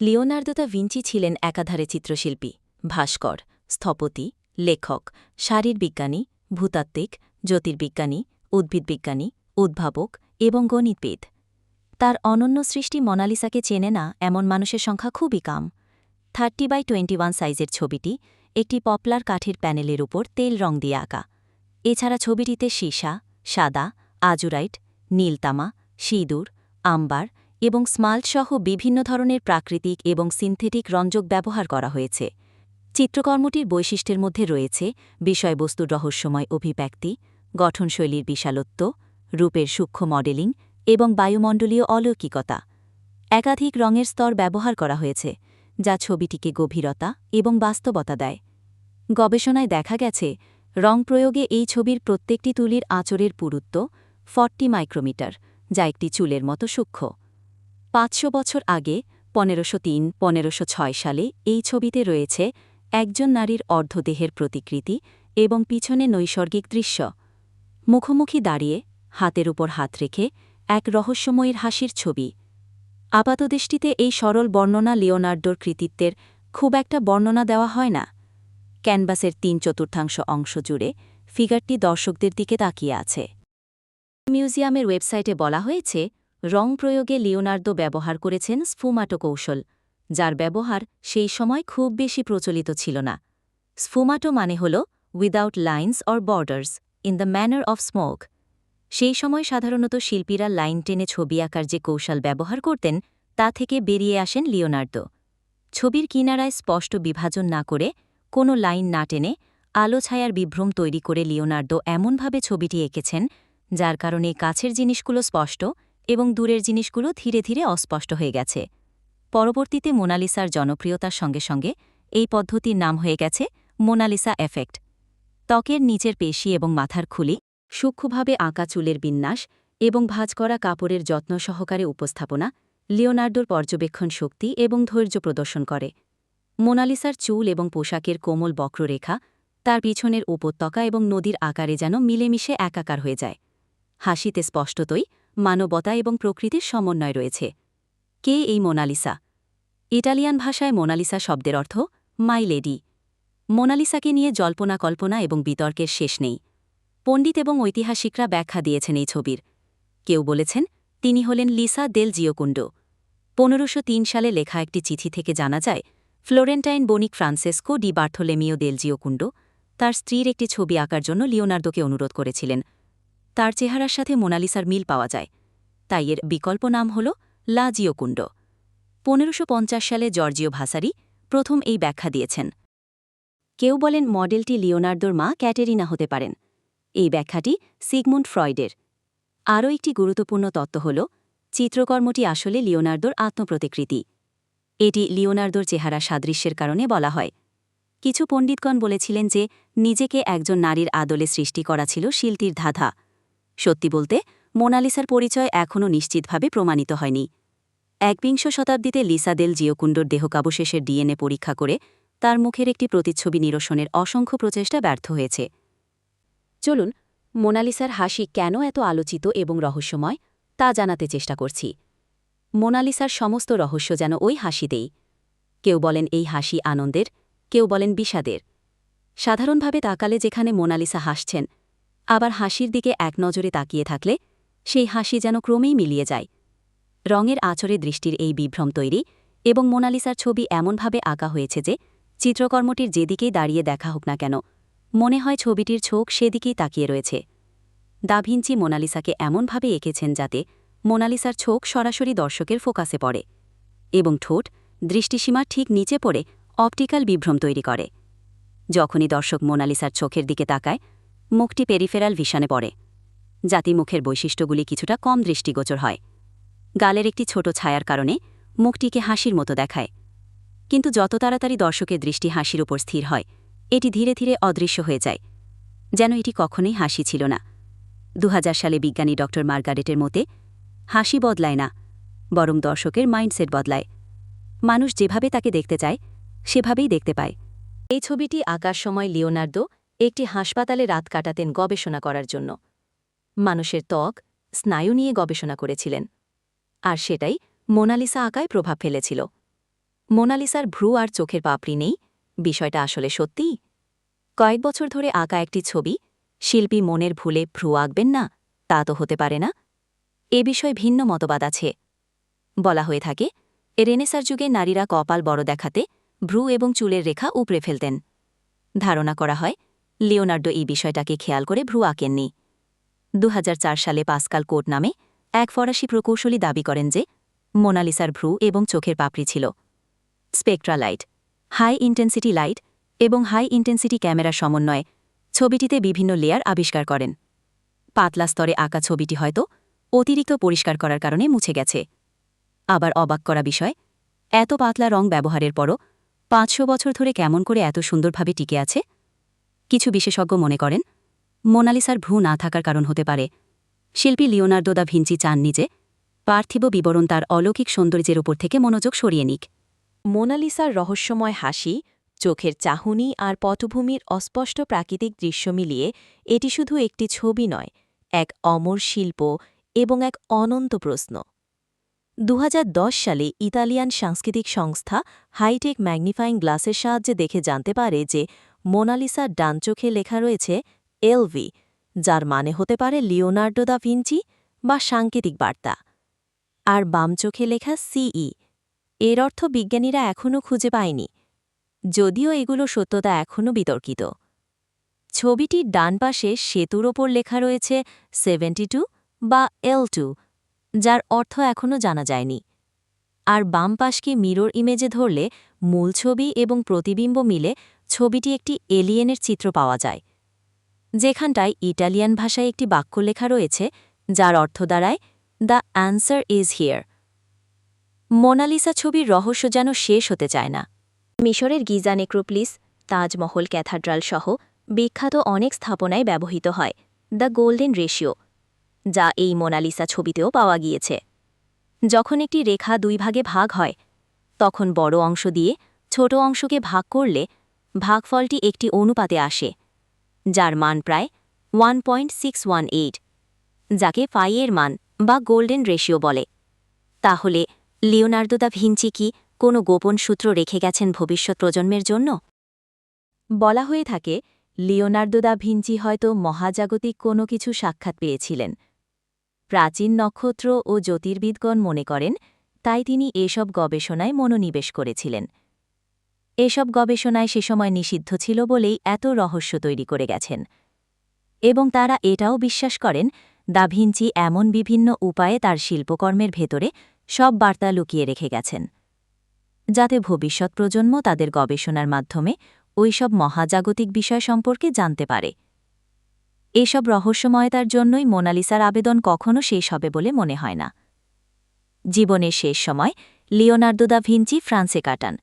Leonardo da Vinci ছিলেন একাধারে চিত্রশিল্পী, ভাস্কর, স্থপতি, লেখক শারীরবিজ্ঞানী ভূতাত্ত্বিক, জ্যোতির্বিজ্ঞানী উদ্ভিদবিজ্ঞানী উদ্ভাবক এবং গণিতবিদ। তার অনন্য সৃষ্টি মনালিসাকে চেনে না এমন মানুষের সংখ্যা খুবই কম। থার্টি বাই টোয়েন্টি ওয়ান সাইজের ছবিটি একটি পপলার কাঠের প্যানেলের উপর তেল রং দিয়ে আঁকা। এছাড়া ছবিটিতে সীসা, সাদা, আজুরাইট, নীলতামা, সিঁদুর, আম্বার এবং স্মাল্টসহ বিভিন্ন ধরনের প্রাকৃতিক এবং সিনথেটিক রঞ্জক ব্যবহার করা হয়েছে। চিত্রকর্মটির বৈশিষ্ট্যের মধ্যে রয়েছে বিষয়বস্তুর রহস্যময় অভিব্যক্তি, গঠনশৈলীর বিশালত্ব, রূপের সূক্ষ্ম মডেলিং এবং বায়ুমণ্ডলীয় অলৌকিকতা। একাধিক রঙের স্তর ব্যবহার করা হয়েছে, যা ছবিটিকে গভীরতা এবং বাস্তবতা দেয়। গবেষণায় দেখা গেছে, রং প্রয়োগে এই ছবির প্রত্যেকটি তুলির আঁচড়ের পুরুত্ব ফর্টি মাইক্রোমিটার, যা একটি চুলের মতো সূক্ষ্ম। পাঁচশো বছর আগে, পনেরোশো তিন, পনেরোশো ছয় সালে এই ছবিতে রয়েছে একজন নারীর অর্ধদেহের প্রতিকৃতি এবং পিছনে নৈসর্গিক দৃশ্য। মুখোমুখি দাঁড়িয়ে, হাতের উপর হাত রেখে, এক রহস্যময়ীর হাসির ছবি। আপাতদৃষ্টিতে এই সরল বর্ণনা লিওনার্ডোর কৃতিত্বের খুব একটা বর্ণনা দেওয়া হয় না। ক্যানভাসের তিন চতুর্থাংশ অংশ জুড়ে ফিগারটি দর্শকদের দিকে তাকিয়ে আছে। মিউজিয়ামের ওয়েবসাইটে বলা হয়েছে রং প্রয়োগে লিওনার্দো ব্যবহার করেছেন স্ফুমাটো কৌশল, যার ব্যবহার সেই সময় খুব বেশি প্রচলিত ছিল না। স্ফুমাটো মানে হল without lines or borders in the manner of smoke সেই সময় সাধারণত শিল্পীরা লাইন টেনে ছবি আঁকার যে কৌশল ব্যবহার করতেন, তা থেকে বেরিয়ে আসেন লিওনার্দো। ছবির কিনারায় স্পষ্ট বিভাজন না করে কোনো লাইন না টেনে আলো ছায়ার বিভ্রম তৈরি করে লিওনার্দো এমনভাবে ছবিটি এঁকেছেন, যার কারণে কাছের জিনিসগুলো স্পষ্ট এবং দূরের জিনিসগুলো ধীরে ধীরে অস্পষ্ট হয়ে গেছে। পরবর্তীতে মোনালিসার জনপ্রিয়তার সঙ্গে সঙ্গে এই পদ্ধতির নাম হয়ে গেছে মোনালিসা এফেক্ট। ত্বকের নিচের পেশি এবং মাথার খুলি, সূক্ষ্মভাবে আঁকা চুলের বিন্যাস এবং ভাজ করা কাপড়ের যত্ন সহকারে উপস্থাপনা লিওনার্ডোর পর্যবেক্ষণ শক্তি এবং ধৈর্য প্রদর্শন করে। মোনালিসার চুল এবং পোশাকের কোমল বক্ররেখা তার পিছনের উপত্যকা এবং নদীর আকারে যেন মিলেমিশে একাকার হয়ে যায়। হাসিতে স্পষ্টতই মানবতা এবং প্রকৃতির সমন্বয় রয়েছে। কে এই মোনালিসা? ইটালিয়ান ভাষায় মোনালিসা শব্দের অর্থ মাই লেডি মোনালিসাকে নিয়ে জল্পনা, কল্পনা এবং বিতর্কের শেষ নেই। পণ্ডিত এবং ঐতিহাসিকরা ব্যাখ্যা দিয়েছেন এই ছবির। কেউ বলেছেন, তিনি হলেন লিসা দেল জিওকুন্ডো। পনেরোশো সালে লেখা একটি চিঠি থেকে জানা যায়, ফ্লোরেন্টাইন বণিক Francesco di Bartolomeo del Giocondo তার স্ত্রীর একটি ছবি আঁকার জন্য লিওনার্দোকে অনুরোধ করেছিলেন। তার চেহারার সাথে মোনালিসার মিল পাওয়া যায়। তাই এর বিকল্প নাম হল লা জিওকুন্ড। পনেরোশো সালে জর্জিও ভাসারি প্রথম এই ব্যাখ্যা দিয়েছেন। কেউ বলেন মডেলটি লিওনার্দোর মা ক্যাটেরিনা হতে পারেন। এই ব্যাখ্যাটি সিগমুন্ড ফ্রয়েডের। আরও একটি গুরুত্বপূর্ণ তত্ত্ব হল, চিত্রকর্মটি আসলে লিওনার্দোর আত্মপ্রতিকৃতি। এটি লিওনার্দোর চেহারা সাদৃশ্যের কারণে বলা হয়। কিছু পণ্ডিতগণ বলেছিলেন যে, নিজেকে একজন নারীর আদলে সৃষ্টি করা ছিল শিল্পীর ধাঁধা। সত্যি বলতে, মোনালিসার পরিচয় এখনও নিশ্চিতভাবে প্রমাণিত হয়নি। একবিংশ শতাব্দীতে লিসাদেল জিওকুণ্ডর দেহকাবশেষের ডিএনএ পরীক্ষা করে তার মুখের একটি প্রতিচ্ছবি নিরসনের অসংখ্য প্রচেষ্টা ব্যর্থ হয়েছে। চলুন, মোনালিসার হাসি কেন এত আলোচিত এবং রহস্যময়, তা জানাতে চেষ্টা করছি। মোনালিসার সমস্ত রহস্য যেন ওই হাসিতেই। কেউ বলেন এই হাসি আনন্দের, কেউ বলেন বিষাদের। সাধারণভাবে তাকালে যেখানে মোনালিসা হাসছেন আবার হাসির দিকে এক নজরে তাকিয়ে থাকলে সেই হাসি যেন ক্রমেই মিলিয়ে যায়। রঙের আচরে দৃষ্টির এই বিভ্রম তৈরি এবং মোনালিসার ছবি এমনভাবে আঁকা হয়েছে যে চিত্রকর্মটির যেদিকেই দাঁড়িয়ে দেখা হোক না কেন, মনে হয় ছবিটির ছোক সেদিকেই তাকিয়ে রয়েছে। দাভিঞ্চি মোনালিসাকে এমনভাবে এঁকেছেন যাতে মোনালিসার ছোক সরাসরি দর্শকের ফোকাসে পড়ে এবং ঠোঁট দৃষ্টিসীমার ঠিক নিচে পড়ে অপটিক্যাল বিভ্রম তৈরি করে। যখনই দর্শক মোনালিসার চোখের দিকে তাকায় মুখটি পেরিফেরাল ভিশনে পড়ে। জাতি মুখের বৈশিষ্ট্যগুলি কিছুটা কম দৃষ্টিগোচর হয়। গালের একটি ছোট ছায়ার কারণে মুখটিকে হাসির মতো দেখায়। কিন্তু যত তাড়াতাড়ি দর্শকের দৃষ্টি হাসির উপর স্থির হয়, এটি ধীরে ধীরে অদৃশ্য হয়ে যায়। যেন এটি কখনোই হাসি ছিল না। দু হাজার সালে বিজ্ঞানী ড. মার্গারেটের মতে, হাসি বদলায় না, বরং দর্শকের মাইন্ডসেট বদলায়। মানুষ যেভাবে তাকে দেখতে চায়, সেভাবেই দেখতে পায়। এই ছবিটি আঁকার সময় লিওনার্দো একটি হাসপাতালে রাত কাটাতেন গবেষণা করার জন্য। মানুষের ত্বক, স্নায়ু নিয়ে গবেষণা করেছিলেন। আর সেটাই মোনালিসা আঁকায় প্রভাব ফেলেছিল। মোনালিসার ভ্রু আর চোখের পাপড়ি নেই, বিষয়টা আসলে সত্যি কয়েক বছর ধরে আঁকা একটি ছবি, শিল্পী মনের ভুলে ভ্রু আঁকবেন না, তা তো হতে পারে না? এ বিষয়ে ভিন্ন মতবাদ আছে। বলা হয়ে থাকে, রেনেসার যুগে নারীরা কপাল বড় দেখাতে ভ্রু এবং চুলের রেখা উপড়ে ফেলতেন। ধারণা করা হয় লিওনার্ডো এই বিষয়টাকে খেয়াল করে ভ্রু আঁকেননি। দু হাজার চার সালে পাসকাল কোট নামে এক ফরাসি প্রকৌশলী দাবি করেন যে, মোনালিসার ভ্রু এবং চোখের পাপড়ি ছিল। Spectra light, high intensity light এবং হাই ইন্টেন্সিটি ক্যামেরার সমন্বয়ে ছবিটিতে বিভিন্ন লেয়ার আবিষ্কার করেন। পাতলা স্তরে আঁকা ছবিটি হয়তো অতিরিক্ত পরিষ্কার করার কারণে মুছে গেছে। আবার অবাক করা বিষয়, এত পাতলা রং ব্যবহারের পরও পাঁচশো বছর ধরে কেমন করে এত সুন্দরভাবে টিকে আছে কিছু বিশেষজ্ঞ মনে করেন, মোনালিসার ভ্রু না থাকার কারণ হতে পারে। শিল্পী লিওনার্দো দা ভিঞ্চি চাননি যে পার্থিব বিবরণ তার অলৌকিক সৌন্দর্যের ওপর থেকে মনোযোগ সরিয়ে নিক। মোনালিসার রহস্যময় হাসি, চোখের চাহুনি আর পটভূমির অস্পষ্ট প্রাকৃতিক দৃশ্য মিলিয়ে এটি শুধু একটি ছবি নয়, এক অমর শিল্প এবং এক অনন্ত প্রশ্ন। দু হাজার দশ সালে ইতালিয়ান সাংস্কৃতিক সংস্থা হাইটেক ম্যাগনিফাইং গ্লাসের সাহায্যে দেখে জানতে পারে যে মোনালিসার ডান চোখে লেখা রয়েছে, এলভি যার মানে হতে পারে লিওনার্ডো দা ভিঞ্চি বা সাংকেতিক বার্তা। আর বাম চোখে লেখা সিই এর অর্থ বিজ্ঞানীরা এখনও খুঁজে পায়নি, যদিও এগুলো সত্যতা এখনও বিতর্কিত। ছবিটির ডান পাশে সেতুর ওপর লেখা রয়েছে, সেভেন্টি বা এল যার অর্থ এখনও জানা যায়নি। আর বাম পাশকে মিরর ইমেজে ধরলে মূল ছবি এবং প্রতিবিম্ব মিলে ছবিটি একটি এলিয়েনের চিত্র পাওয়া যায়। যেখানটায় ইটালিয়ান ভাষায় একটি বাক্য লেখা রয়েছে, যার অর্থ দাঁড়ায় the answer is here Mona Lisa ছবির রহস্য যেন শেষ হতে চায় না। মিশরের গিজা নেক্রোপ্লিস, তাজমহল ক্যাথাড্রাল সহ বিখ্যাত অনেক স্থাপনায় ব্যবহৃত হয়, দ্য গোল্ডেন রেশিও যা এই মোনালিসা ছবিতেও পাওয়া গিয়েছে। যখন একটি রেখা দুই ভাগে ভাগ হয়, তখন বড় অংশ দিয়ে ছোট অংশকে ভাগ করলে ভাগফলটি একটি অনুপাতে আসে, যার মান প্রায় ওয়ান যাকে ফাইয়ের মান বা গোল্ডেন রেশিও বলে। তাহলে লিওনার্দো দা ভিঞ্চি কি কোনো গোপন সূত্র রেখে গেছেন ভবিষ্যৎ প্রজন্মের জন্য? বলা হয়ে থাকে, লিওনার্দো দা ভিঞ্চি হয়তো মহাজাগতিক কোনো কিছু সাক্ষাৎ পেয়েছিলেন প্রাচীন নক্ষত্র ও জ্যোতির্বিদগণ মনে করেন, তাই তিনি এসব গবেষণায় মনোনিবেশ করেছিলেন। এসব গবেষণায় সে সময় নিষিদ্ধ ছিল বলেই এত রহস্য তৈরি করে গেছেন। এবং তারা এটাও বিশ্বাস করেন দা ভিঞ্চি এমন বিভিন্ন উপায়ে তার শিল্পকর্মের ভেতরে সব বার্তা লুকিয়ে রেখে গেছেন। যাতে ভবিষ্যৎ প্রজন্ম তাদের গবেষণার মাধ্যমে ওইসব মহাজাগতিক বিষয় সম্পর্কে জানতে পারে। এসব রহস্যময়তার জন্যই মোনালিসার আবেদন কখনও শেষ হবে বলে মনে হয় না। জীবনের শেষ সময় লিওনার্দো দা ভিঞ্চি ফ্রান্সে কাটান।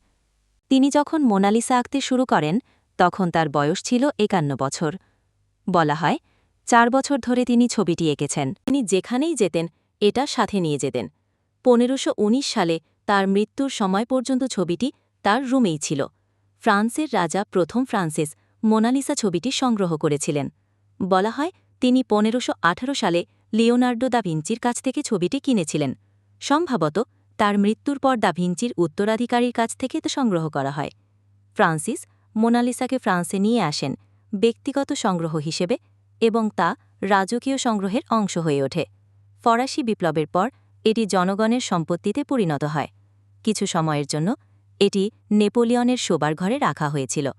তিনি যখন মোনালিসা আঁকতে শুরু করেন, তখন তার বয়স ছিল একান্ন বছর। বলা হয়, চার বছর ধরে তিনি ছবিটি এঁকেছেন। তিনি যেখানেই যেতেন, এটা সাথে নিয়ে যেতেন। পনেরোশো সালে তার মৃত্যুর সময় পর্যন্ত ছবিটি তার রুমেই ছিল। ফ্রান্সের রাজা প্রথম ফ্রান্সিস মোনালিসা ছবিটি সংগ্রহ করেছিলেন। বলা হয়, তিনি পনেরোশো সালে লিওনার্ডো দা ভিঞ্চির কাছ থেকে ছবিটি কিনেছিলেন। সম্ভবত তার মৃত্যুর পর দা ভিঞ্চির উত্তরাধিকারীর কাছ থেকে তা সংগ্রহ করা হয়। ফ্রান্সিস মোনালিসাকে ফ্রান্সে নিয়ে আসেন, ব্যক্তিগত সংগ্রহ হিসেবে, এবং তা রাজকীয় সংগ্রহের অংশ হয়ে ওঠে। ফরাসি বিপ্লবের পর এটি জনগণের সম্পত্তিতে পরিণত হয়। কিছু সময়ের জন্য এটি নেপোলিয়নের শোবার ঘরে রাখা হয়েছিল।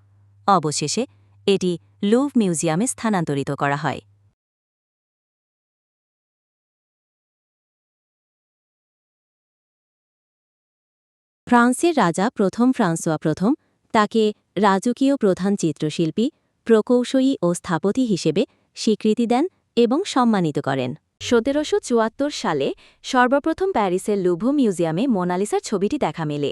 অবশেষে এটি লুভ মিউজিয়ামে স্থানান্তরিত করা হয়। ফ্রান্সের রাজা প্রথম ফ্রান্সোয়া প্রথম, তাকে রাজকীয় প্রধান চিত্রশিল্পী প্রকৌশলী ও স্থাপতি হিসেবে স্বীকৃতি দেন এবং সম্মানিত করেন। সতেরোশো চুয়াত্তর সালে সর্বপ্রথম প্যারিসের লুভো মিউজিয়ামে মোনালিসার ছবিটি দেখা মেলে।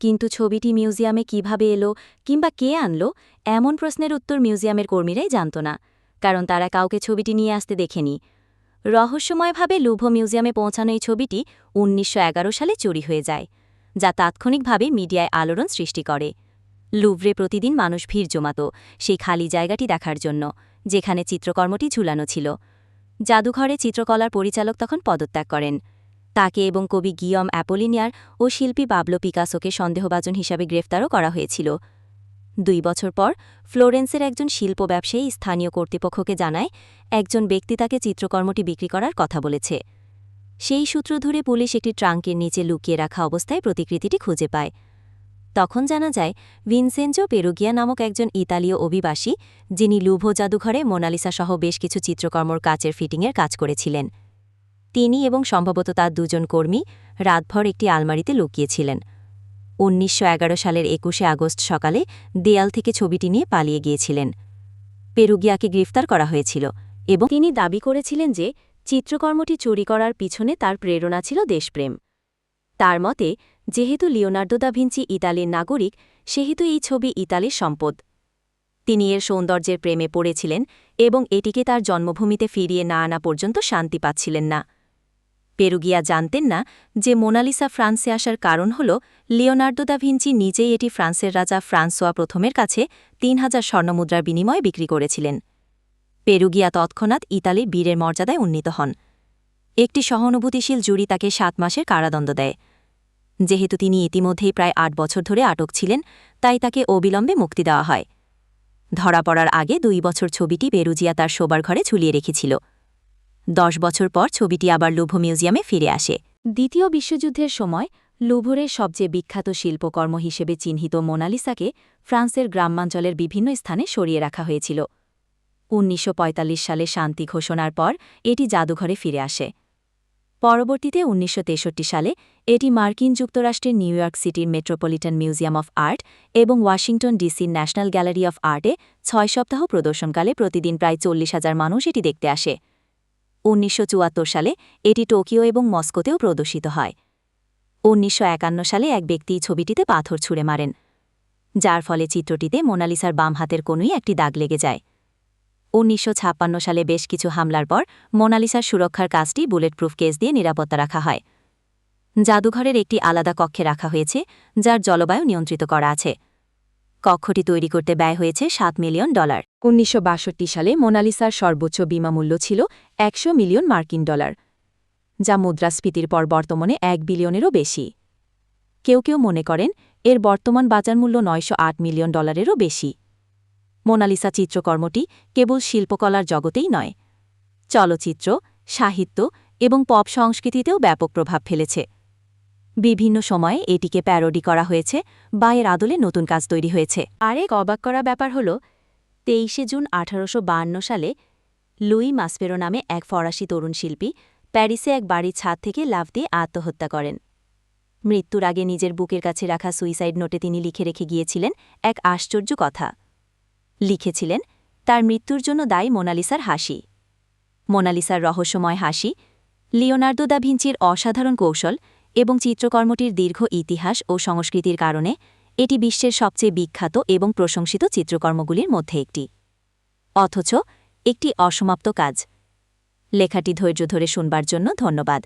কিন্তু ছবিটি মিউজিয়ামে কীভাবে এলো কিংবা কে আনলো, এমন প্রশ্নের উত্তর মিউজিয়ামের কর্মীরাই জানত না, কারণ তারা কাউকে ছবিটি নিয়ে আসতে দেখেনি। রহস্যময়ভাবে লুভো মিউজিয়ামে পৌঁছানো এই ছবিটি উনিশশো এগারো সালে চুরি হয়ে যায়, যা তাৎক্ষণিকভাবে মিডিয়ায় আলোড়ন সৃষ্টি করে। লুভ্রে প্রতিদিন মানুষ ভিড় জমাত সেই খালি জায়গাটি দেখার জন্য, যেখানে চিত্রকর্মটি ঝুলানো ছিল। জাদুঘরে চিত্রকলার পরিচালক তখন পদত্যাগ করেন। তাকে এবং কবি গিয়ম অ্যাপোলিনিয়ার ও শিল্পী বাবলো পিকাসোকে সন্দেহভাজন হিসাবে গ্রেফতারও করা হয়েছিল। দুই বছর পর, ফ্লোরেন্সের একজন শিল্প ব্যবসায়ী স্থানীয় কর্তৃপক্ষকে জানায়, একজন ব্যক্তি তাকে চিত্রকর্মটি বিক্রি করার কথা বলেছে। সেই সূত্র ধরে পুলিশ একটি ট্রাঙ্কের নিচে লুকিয়ে রাখা অবস্থায় প্রতিকৃতিটি খুঁজে পায়। তখন জানা যায় ভিনসেঞ্জো পেরুগিয়া নামক একজন ইতালীয় অভিবাসী, যিনি লুভো জাদুঘরে মোনালিসা সহ বেশ কিছু চিত্রকর্মর কাচের ফিটিংয়ের কাজ করেছিলেন। তিনি এবং সম্ভবত তার দুজন কর্মী রাতভর একটি আলমারিতে লুকিয়েছিলেন। উনিশশো এগারো সালের একুশে আগস্ট সকালে দেয়াল থেকে ছবিটি নিয়ে পালিয়ে গিয়েছিলেন। পেরুগিয়াকে গ্রেফতার করা হয়েছিল এবং তিনি দাবি করেছিলেন যে চিত্রকর্মটি চুরি করার পিছনে তার প্রেরণা ছিল দেশপ্রেম। তার মতে, যেহেতু লিওনার্দো দা ভিঞ্চি ইতালির নাগরিক, সেহেতু এই ছবি ইতালির সম্পদ। তিনি এর সৌন্দর্যের প্রেমে পড়েছিলেন এবং এটিকে তার জন্মভূমিতে ফিরিয়ে না আনা পর্যন্ত শান্তি পাচ্ছিলেন না। পেরুগিয়া জানতেন না যে মোনালিসা ফ্রান্সে আসার কারণ হল লিওনার্দো দা ভিঞ্চি নিজেই এটি ফ্রান্সের রাজা ফ্রান্সোয়া প্রথমের কাছে তিন হাজার স্বর্ণমুদ্রার বিনিময়ে বিক্রি করেছিলেন। পেরুগিয়া তৎক্ষণাৎ ইতালি বীরের মর্যাদায় উন্নীত হন। একটি সহানুভূতিশীল জুরি তাকে সাত মাসের কারাদণ্ড দেয়। যেহেতু তিনি ইতিমধ্যেই প্রায় আট বছর ধরে আটক ছিলেন, তাই তাকে অবিলম্বে মুক্তি দেওয়া হয়। ধরা পড়ার আগে দুই বছর ছবিটি পেরুজিয়া তার শোবার ঘরে ঝুলিয়ে রেখেছিল। দশ বছর পর ছবিটি আবার লুভো মিউজিয়ামে ফিরে আসে। দ্বিতীয় বিশ্বযুদ্ধের সময় লুভোরের সবচেয়ে বিখ্যাত শিল্পকর্ম হিসেবে চিহ্নিত মোনালিসাকে ফ্রান্সের গ্রামাঞ্চলের বিভিন্ন স্থানে সরিয়ে রাখা হয়েছিল। উনিশশো পঁয়তাল্লিশ সালে শান্তি ঘোষণার পর এটি জাদুঘরে ফিরে আসে। পরবর্তীতে উনিশশো তেষট্টি সালে এটি মার্কিন যুক্তরাষ্ট্রের নিউ ইয়র্ক সিটির মেট্রোপলিটন মিউজিয়াম অফ আর্ট এবং ওয়াশিংটন ডিসির ন্যাশনাল গ্যালারি অফ আর্টে ছয় সপ্তাহ প্রদর্শনকালে প্রতিদিন প্রায় চল্লিশ হাজার মানুষ এটি দেখতে আসে। উনিশশো চুয়াত্তর সালে এটি টোকিও এবং মস্কোতেও প্রদর্শিত হয়। উনিশশো একান্ন সালে এক ব্যক্তি ছবিটিতে পাথর ছুঁড়ে মারেন, যার ফলে চিত্রটিতে মোনালিসার বাম হাতের কোনোই একটি দাগ লেগে যায়। উনিশশো ছাপ্পান্ন সালে বেশ কিছু হামলার পর মোনালিসার সুরক্ষার কাজটি বুলেট প্রুফ কেস দিয়ে নিরাপত্তা রাখা হয়। জাদুঘরের একটি আলাদা কক্ষে রাখা হয়েছে, যার জলবায়ু নিয়ন্ত্রিত করা আছে। কক্ষটি তৈরি করতে ব্যয় হয়েছে সাত মিলিয়ন ডলার। উনিশশো বাষট্টি সালে মোনালিসার সর্বোচ্চ বিমামূল্য ছিল একশো মিলিয়ন মার্কিন ডলার, যা মুদ্রাস্ফীতির পর বর্তমানে এক বিলিয়নেরও বেশি। কেউ কেউ মনে করেন, এর বর্তমান বাজার মূল্য নয়শ আট মিলিয়ন ডলারেরও বেশি। মোনালিসা চিত্রকর্মটি কেবল শিল্পকলার জগতেই নয়, চলচ্চিত্র, সাহিত্য এবং পপ সংস্কৃতিতেও ব্যাপক প্রভাব ফেলেছে। বিভিন্ন সময়ে এটিকে প্যারোডি করা হয়েছে বা এর আদলে নতুন কাজ তৈরি হয়েছে। আরেক অবাক করা ব্যাপার হল, তেইশে জুন আঠারোশো সালে লুই মাসপেরো নামে এক ফরাসি তরুণ শিল্পী প্যারিসে এক বাড়ির ছাদ থেকে লাভ দিয়ে আত্মহত্যা করেন। মৃত্যুর আগে নিজের বুকের কাছে রাখা সুইসাইড নোটে তিনি লিখে রেখে গিয়েছিলেন এক আশ্চর্য কথা। লিখেছিলেন, তার মৃত্যুর জন্য দায়ী মোনালিসার হাসি। মোনালিসার রহস্যময় হাসি, লিওনার্দো দা ভিঞ্চির অসাধারণ কৌশল এবং চিত্রকর্মটির দীর্ঘ ইতিহাস ও সংস্কৃতির কারণে এটি বিশ্বের সবচেয়ে বিখ্যাত এবং প্রশংসিত চিত্রকর্মগুলির মধ্যে একটি। অথচ, একটি অসমাপ্ত কাজ। লেখাটি ধৈর্য ধরে শুনবার জন্য ধন্যবাদ।